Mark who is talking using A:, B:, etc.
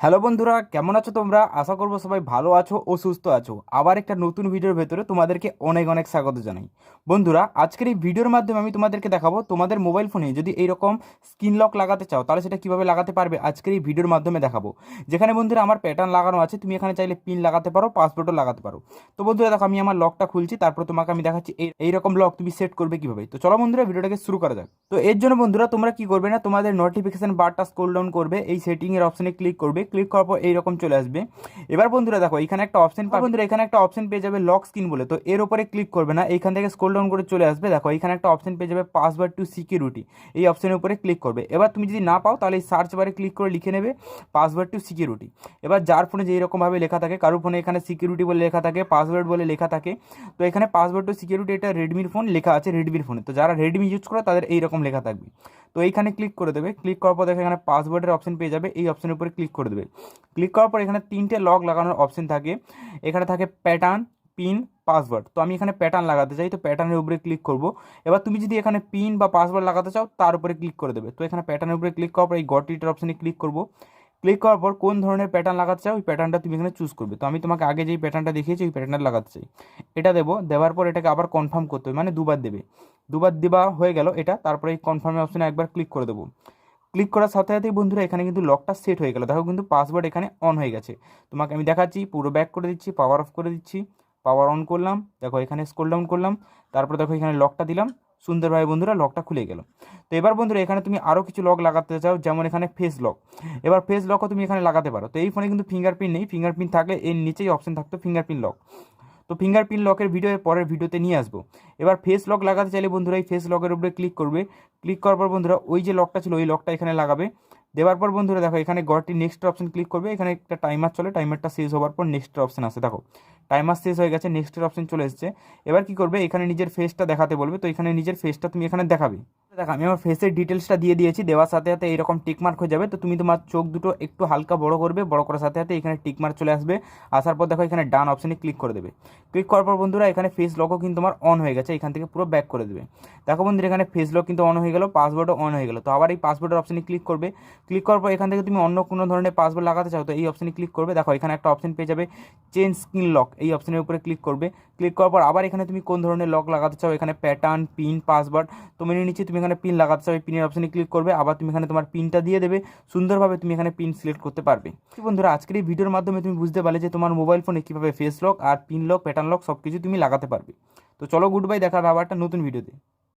A: Hello বন্ধুরা, কেমন আছো তোমরা? আশা করব সবাই ভালো আছো ও সুস্থ আছো। আবার একটা নতুন ভিডিওর ভেতরে তোমাদেরকে অনেক অনেক স্বাগত জানাই। বন্ধুরা, আজকের এই ভিডিওর মাধ্যমে আমি তোমাদেরকে দেখাবো তোমাদের মোবাইল ফোনে যদি এইরকম স্ক্রিন লক লাগাতে চাও, তাহলে সেটা কীভাবে লাগাতে পারবে আজকের এই ভিডিওর মাধ্যমে দেখাবো। যেখানে বন্ধুরা আমার প্যাটার্ন লাগানো আছে, তুমি এখানে চাইলে পিন লাগাতে পারো পাসওয়ার্ডও লাগাতে পারো। তো বন্ধুরা, দেখো আমি আমার লকটা খুলছি, তারপর তোমাকে আমি দেখাচ্ছি এই, এইরকম লক তুমি সেট করবে কীভাবে। তো চলো বন্ধুরা, ভিডিওটাকে শুরু করা যাক। তো এর জন্য বন্ধুরা, তোমরা কি করবে না, তোমাদের নোটিফিকেশন বারটা স্ক্রোল ডাউন করবে, এই সেটিংয়ের অপশানে ক্লিক করবে। ক্লিক করার পর এইরকম চলে আসবে। এবার বন্ধুরা দেখো, এখানে একটা অপশন পাবে। বন্ধুরা, এখানে একটা অপশন পেয়ে যাবে লক স্ক্রিন বলে। তো এর উপরে ক্লিক করবে না। এইখান থেকে স্ক্রোল ডাউন করে চলে আসবে। দেখো, এখানে একটা অপশন পেয়ে যাবে পাসওয়ার্ড টু সিকিউরিটি এই অপশনের উপরে ক্লিক করবে। এবার তুমি যদি না পাও, তাহলে এই সার্চ বারে ক্লিক করে লিখে নেবে পাসওয়ার্ড টু সিকিউরিটি এবার যার ফোনে যেই রকমভাবে লেখা থাকে, কারোর ফোনে এখানে সিকিউরিটি বলে লেখা থাকে পাসওয়ার্ড বলে লেখা থাকে। তো এখানে পাসওয়ার্ড টু সিকিউরিটি এটা রেডমির ফোন লেখা আছে রেডমির ফোনে তো যারা রেডমি ইউজ করে, তাদের এইরকম লেখা থাকবে। তো এইখানে ক্লিক করে দেবে। ক্লিক করার পর দেখো এখানে পাসওয়ার্ডের অপশন পেয়ে যাবে। এই অপশনের উপরে ক্লিক করে দেবে। ক্লিক করার পর এখানে তিনটে লক লাগানোর অপশন থাকে। এখানে থাকে প্যাটার্ন পিন পাসওয়ার্ড তো আমি এখানে প্যাটার্ন লাগাতে চাই। তো প্যাটার্নের উপরে ক্লিক করব। এবার তুমি যদি এখানে পিন বা পাসওয়ার্ড লাগাতে চাও, তার উপরে ক্লিক করে দেবে। তো এখানে প্যাটার্নের উপরে ক্লিক করার পর এই গটিটার অপশানে ক্লিক করব। ক্লিক করার পর কোন ধরনের প্যাটার্ন লাগাতে চাও, ওই প্যাটার্নটা তুমি এখানে চুজ করবে। তো আমি তোমাকে আগে যেই প্যাটার্নটা দেখিয়েছি, ওই প্যাটার্নটা লাগাতে চাই। এটা দেবো, দেওয়ার পর এটাকে আবার কনফার্ম করতে হবে মানে দুবার দেবে। দুবার দেওয়া হয়ে গেল এটা, তারপরে এই কনফার্মের অপশানে একবার ক্লিক করে দেবো। ক্লিক করার সাথে সাথেই বন্ধুরা, এখানে কিন্তু লকটা সেট হয়ে গেল। দেখো কিন্তু পাসওয়ার্ড এখানে অন হয়ে গেছে। তোমাকে আমি দেখাচ্ছি, পুরো ব্যাক করে দিচ্ছি পাওয়ার অফ করে দিচ্ছি পাওয়ার অন করলাম, দেখো এখানে স্ক্রল ডাউন করলাম, তারপর দেখো এখানে লকটা দিলাম। সুন্দরভাবে বন্ধুরা লকটা খুলে গেল। তো এবার বন্ধুরা, এখানে তুমি আরও কিছু লক লাগাতে চাও, যেমন এখানে ফেস লক এবার ফেস লকও তুমি এখানে লাগাতে পারো। তো এই ফোনে কিন্তু ফিঙ্গারপ্রিন্ট নেই। ফিঙ্গারপ্রিন্ট থাকলে এর নিচেই অপশন থাকতো ফিঙ্গারপ্রিন্ট লক তো ফিঙ্গারপ্রিন্ট লকের ভিডিও পরের ভিডিওতে নিয়ে আসব। এবার ফেস লক লাগাতে চাইলে বন্ধুরা, এই ফেস লকের উপরে ক্লিক করবে। ক্লিক করার পর বন্ধুরা, ওই যে লকটা ছিল, ওই লকটা এখানে লাগাবে। দেওয়ার পর বন্ধুরা দেখো, এখানে গড়টি নেক্সট অপশন ক্লিক করবে। এখানে একটা টাইমার চলে টাইমারটা শেষ হওয়ার পর নেক্সট অপশন আসে দেখো টাইমার শেষ হয়ে গেছে নেক্সটের অপশন চলে এসেছে। এবার কি করবে? এখানে নিজের ফেসটা দেখাতে বলবে। তো এখানে নিজের ফেসটা তুমি এখানে দেখাবে। দেখো, আমি আমার ফেসের ডিটেলসটা দিয়ে দিয়েছি, দেওয়ার সাথে সাথে এইরকম টিকমার্ক হয়ে যাবে। তো তুমি তোমার চোখ দুটো একটু হালকা বড় করবে, বড় করার সাথে সাথে এখানে টিকমার্ক চলে আসবে। আসার পর দেখো, এখানে ডান অপশনে ক্লিক করে দেবে। ক্লিক করার পর বন্ধুরা, এখানে ফেস লকও কিন্তু আমার অন হয়ে গেছে, এখান থেকে পুরো ব্যাক করে দেবে। দেখো বন্ধুরা, এখানে ফেস লক কিন্তু অন হয়ে গেল পাসওয়ার্ডও অন হয়ে গেল। তো আবার এই পাসওয়ার্ডের অপশনে ক্লিক করবে। ক্লিক করার পর এখান থেকে তুমি অন্য কোনো ধরনের পাসওয়ার্ড লাগাতে চাও, তো এই অপশনে ক্লিক করবে। দেখো, এখানে একটা অপশন পেয়ে যাবে চেঞ্জ স্ক্রিন লক এই অপশনের উপরে ক্লিক করবে। ক্লিক করার পর আবার এখানে তুমি কোন ধরনের লক লাগাতে চাও? এখানে প্যাটার্ন পিন পাসওয়ার্ড তো মেনে নিচ্ছি, তুমি এখানে পিন লাগাতে চাও পিনের অপশানে ক্লিক করবে, আবার তুমি এখানে তোমার পিনটা দিয়ে দেবে, সুন্দরভাবে তুমি এখানে পিন সিলেক্ট করতে পারবে। বন্ধুরা, আজকের এই ভিডিওর মাধ্যমে তুমি বুঝতে পারলে যে তোমার মোবাইল ফোনে কীভাবে ফেস লক আর পিন লক প্যাটার্ন লক সব কিছু তুমি লাগাতে পারবে। তো চলো গুড বাই দেখা হবে আবার একটা নতুন ভিডিওতে